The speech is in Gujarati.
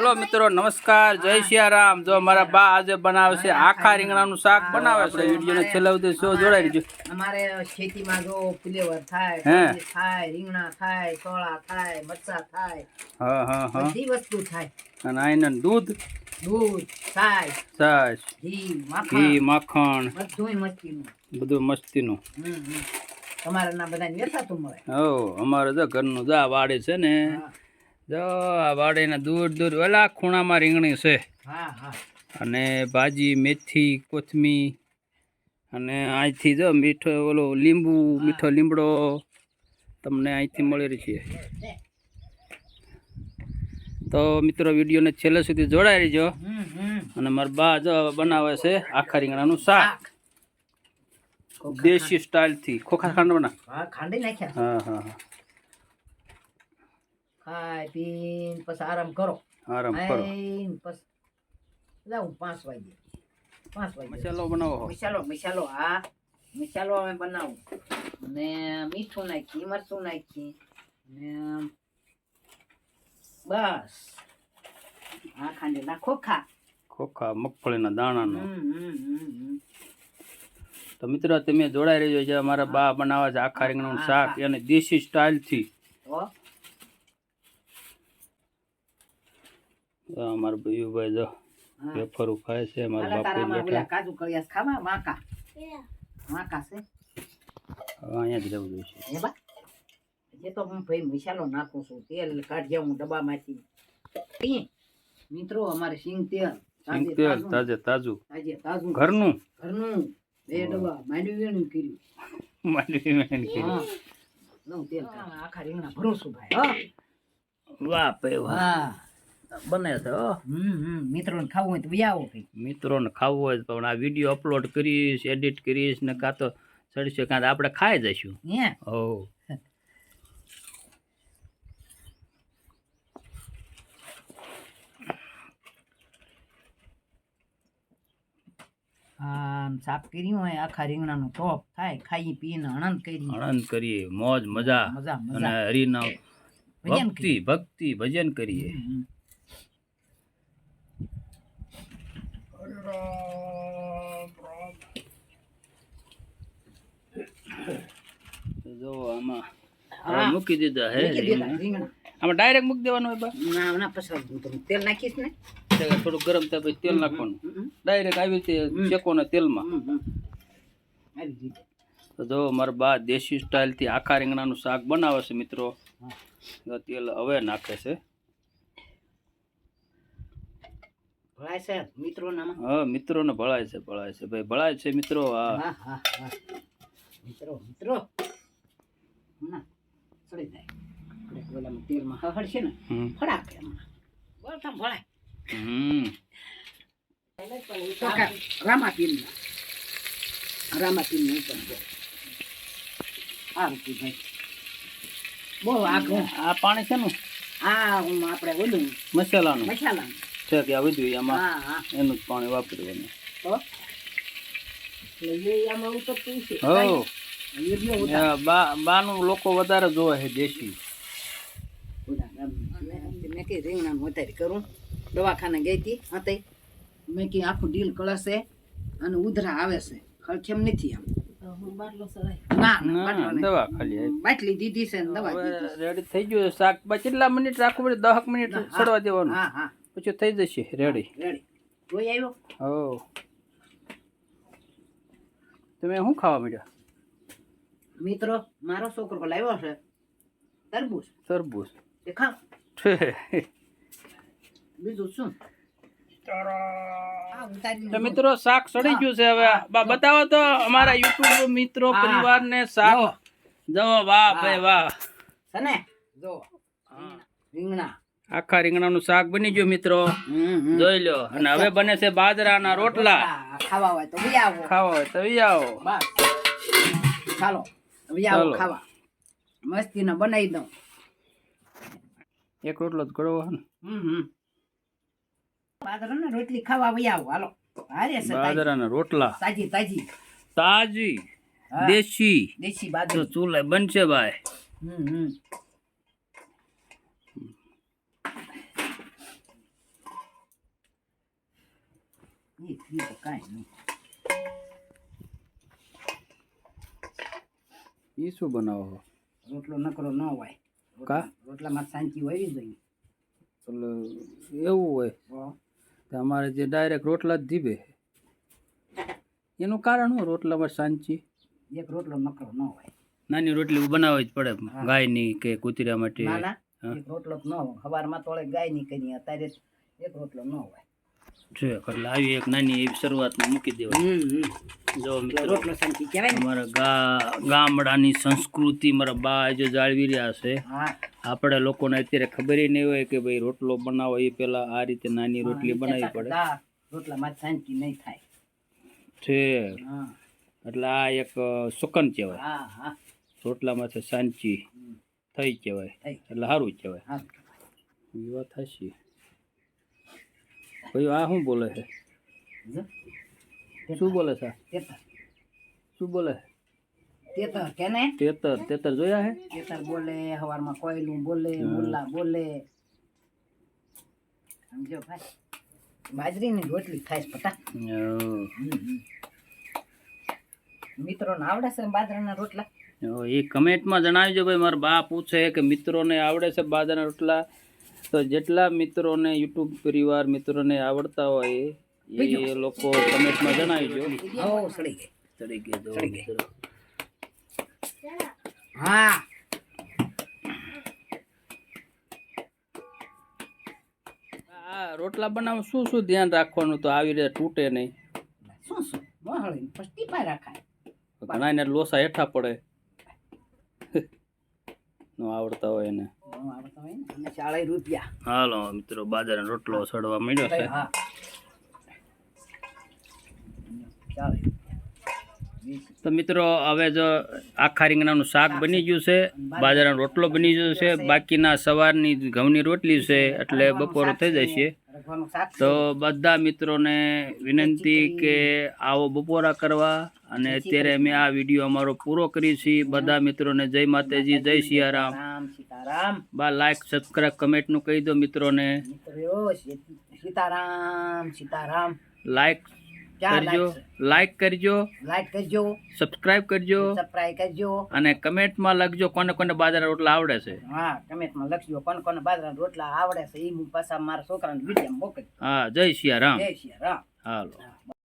હેલો મિત્રો નમસ્કાર જય સિયારામ. જો મારા બા આજે બનાવે છે આખા રીંગણાનું શાક બનાવે છે. વિડીયોને છેલ્લે સુધી શો જોડાઈ રહેજો. અમારે ખેતીમાં જો ફ્લેવર થાય થાય રીંગણા થાય સોળા થાય મરચા થાય હા હા હા. બધી વસ્તુ થાય. અને આઈને દૂધ? દૂધ છાશ છાશ ઘી માખણ. બધું મસ્તીનું. બધું મસ્તીનું. તમારા ના બધાને વેચાતું મળે. હો અમારે તો ઘરનું જા વાડે છે ને. જો આ વાડીના દૂર દૂર ઓલા ખૂણામાં રીંગણી છે. અને ભાજી મેથી કોથમી અને અહીંથી જો મીઠો ઓલો લીંબુ મીઠો લીમડો તમને અહીંથી મળી રહી છે. તો મિત્રો વિડીયોને છેલ્લે સુધી જોડાઈ રહીજો. અને મારા બા જો બનાવે છે આખા રીંગણાનું શાક. દેશી સ્ટાઇલથી. ખોખા ખાંડ બના હા ખાંડી નાખ્યા. હા હા. હા પીન પછી આરામ કરો. આરામ કરો. પછી લાવું પાંચ વાગે પાંચ વાગે મસાલો બનાવો. મસાલો મસાલો હા. મસાલો અમે બનાવું. ને મીઠું નાખી મરચું નાખી. ને બસ. આ ખાંડેલા ખોખા. ખોખા મગફળીના દાણાનો. તો મિત્રો તમે જોડાઈ રહેજો જે મારા બા બનાવે છે આખા રીંગણનું શાક અને દેશી સ્ટાઇલથી. તો આ મારા ભૈયુભાઈ જો વેફર વેફરું ખાય છે મારા બાપુ બેઠા. કાજુ કળિયાસ ખાવા? માકા. માકા છે. હવે અહીંયા જ રહેવું જોઈશે. એ બા જે તો હું ભાઈ મસાલો નાખું છું તેલ કાઢ્યા હું ડબ્બામાંથી. મિત્રો અમારે સિંગ તેલ સિંગ તાજે તેલ તાજું, તાજે તાજું. તાજે ઘરનું? ઘરનું. બે ડબ્બા માંડવી વેણું કર્યું. માંડવી મેન કર્યું. હા. તેલ. આખા રીંગણા ભરું છું ભાઈ હા. વાહ પે વાહ. હા. બને છે મિત્રોને ખાવું હોય તો આવો મિત્રોને ખાવું હોય પણ આ વીડિયો અપલોડ કરીશ એડિટ કરીશ ને કાં તો ચડશે કાં તો આપણે ખાઈ જઈશું. હે? સાફ કર્યું હોય આખા રીંગણાનું ટોપ થાય ખાઈ પીને આનંદ કરી આનંદ કરીએ મોજ મજા. મજા અને મજા હરિના ભજન ભક્તિ ભક્તિ ભજન કરીએ હમ. તો જો આમાં મૂકી દીધા હે. આમાં ડાયરેક્ટ મૂકી દેવાનું હોય બા. ના ના પછી તેલ નાખીશ ને. થોડું ગરમ થાય પછી તેલ નાખવાનું. ડાયરેક્ટ આવી રીતે શેકો ને તેલમાં. જો મારા બા દેશી સ્ટાઇલથી આખા રીંગણાનું શાક બનાવે છે મિત્રો. તો તેલ હવે નાખે છે. ભળાય છે મિત્રો નામાં હા મિત્રોને ભળાય છે ભળાય છે. ભાઈ ભળાય છે મિત્રો હા. હા હા મિત્રો મિત્રો. ના ચડી જાય. આપણે તેલમાં હળશે ને. ફડાકે હમણાં. બોલતા ભળાય. હમ. રામાપીર રામાપીર ઉપર છે આ રૂપી ભાઈ. બહુ આ પાણી છે નું? આ હું આપણે ઓલું મસાલાનું. મસાલા છે કે આ વધ્યું એમાં. હા હા. એનું જ પાણી વાપરવાનું. આમાં હો. બાનું લોકો વધારે જોવે છે દેશી. મેં કઈ રીંગણાનું વધારે કરું. દવાખાને ગઈ હતી હતી મેં કઈ આખું ડીલ કળશે અને ઉધરા આવે છે. ખર્ચેમ નથી આમ. બાટલો દીધી છે દવા રેડી થઈ ગયું શાક કેટલા મિનિટ રાખવું પડે? દહક મિનિટ. સડવા દેવાનું. હા હા. પછી થઈ જશે રેડી રેડી આવ્યો? હો તમે શું ખાવા મળ્યા મિત્રો મારો છોકરો લાવ્યો છે તરબૂચ. તરબૂચ. તે ખાવ. બીજું શું? તો મિત્રો શાક સડી ગયું છે હવે. બા બતાવો તો અમારા યુટ્યુબ મિત્રો પરિવાર પરિવારને શાક. જો, વાહ. ભાઈ વાહ. છે ને? જો. રીંગણા. આખા રીંગણાનું શાક બની ગયું મિત્રો. જોઈ લો. અને હવે બને છે બાજરાના રોટલા. ખાવા હોય તો આવો. ખાવા હોય તો આવો. ચાલો આવો. ખાવા. મસ્તીને બનાવી દઉં. એક રોટલો જ ગળવો હમ બાજરાના રોટલી ખાવા આવો. હાલો. બાજરાના રોટલા. તાજી તાજી. તાજી. દેશી. દેશી બાજરી. ચૂલે બનશે ભાઈ. હમ હમ. એ બીજું કાંઈ નહીં. એ શું બનાવો? રોટલો નકરો ન હોય. કા? રોટલામાં સાંચી હોય જોઈએ એટલે એવું હોય? અમારે જે ડાયરેક્ટ રોટલા જ દીવે એનું કારણ શું રોટલામાં સાંચી એક રોટલો નકરો ન હોય. નાની રોટલી બનાવવી જ પડે ગાયની કે કૂતરા માટે? રોટલો ન હોય. સવારમાં તોળે ગાયની કરી અત્યારે એક રોટલો ન હોય. છે એટલે આવી એક નાની એવી શરૂઆતમાં મૂકી દેવાય જો મિત્રો અમારા ગામડાની સંસ્કૃતિ મારા બા જો જાળવી રહ્યા છે. આપણે લોકોને અત્યારે ખબર નહીં હોય કે ભાઈ રોટલો બનાવો એ પેલા આ રીતે નાની રોટલી બનાવી બનાવવી પડે. રોટલામાં શાંતિ નહીં થાય. છે. એટલે આ એક સુકન કહેવાય. રોટલામાંથી સાંચી થઈ કહેવાય. એટલે સારું કહેવાય. હા. એ વાત હશી ભાઈ આ શું બોલે છે? શું બોલે છે? શું બોલે? તેતર કેને? તેતર તેતર જોયા હે તેતર બોલે હવારમાં કોયલું બોલે મુલ્લા બોલે. સમજો ભાઈ? બાજરીની રોટલી ખાઈશ પટા. મિત્રોને આવડે છે બાજરાના રોટલા? એ કમેન્ટમાં જણાવજો ભાઈ મારા બા પૂછે કે મિત્રોને આવડે છે બાજરાના રોટલા? તો જેટલા મિત્રોને યુટ્યુબ પરિવાર મિત્રોને આવડતા હોય એ લોકો કમેન્ટમાં જણાવજો. હો આ રોટલા બનાવવા શું શું ધ્યાન રાખવાનું? તો આવી રીતે તૂટે નહીં. શું શું? રાખાય ઘણા એને લોસા હેઠા પડે. નો આવડતા હોય એને. હાલો મિત્રો બાજરાનો રોટલો સડવા મળ્યો છે. તો મિત્રો હવે જો આખા રીંગણાનું શાક બની ગયું છે બાજરાનો રોટલો બની ગયો છે બાકીના સવારની ઘઉંની રોટલી છે એટલે બપોર થઈ જશે. તો બધા મિત્રોને વિનંતી કે આવો બપોરા કરવા અને અત્યારે અમે આ વીડિયો અમારો પૂરો કરી છીએ. બધા મિત્રોને જય માતાજી જય સિયારામ. રામ સીતારામ. બા લાઈક સબસ્ક્રાઈબ કમેન્ટનું કહી દો મિત્રોને. મિત્રો સીતારામ સીતારામ. લાઈક કરજો. લાઈક કરજો. લાઈક કરજો. સબસ્ક્રાઈબ કરજો. સબસ્ક્રાઈબ કરજો. અને કમેન્ટમાં લખજો કોને કોને બાજરા રોટલા આવડે છે. હા કમેન્ટમાં લખજો કોને કોને બાજરાના રોટલા આવડે છે. એ હું પાછા મારા છોકરાને વીડિયો મોકલ હા જય સિયારામ જય સિયા રામ. હાલો.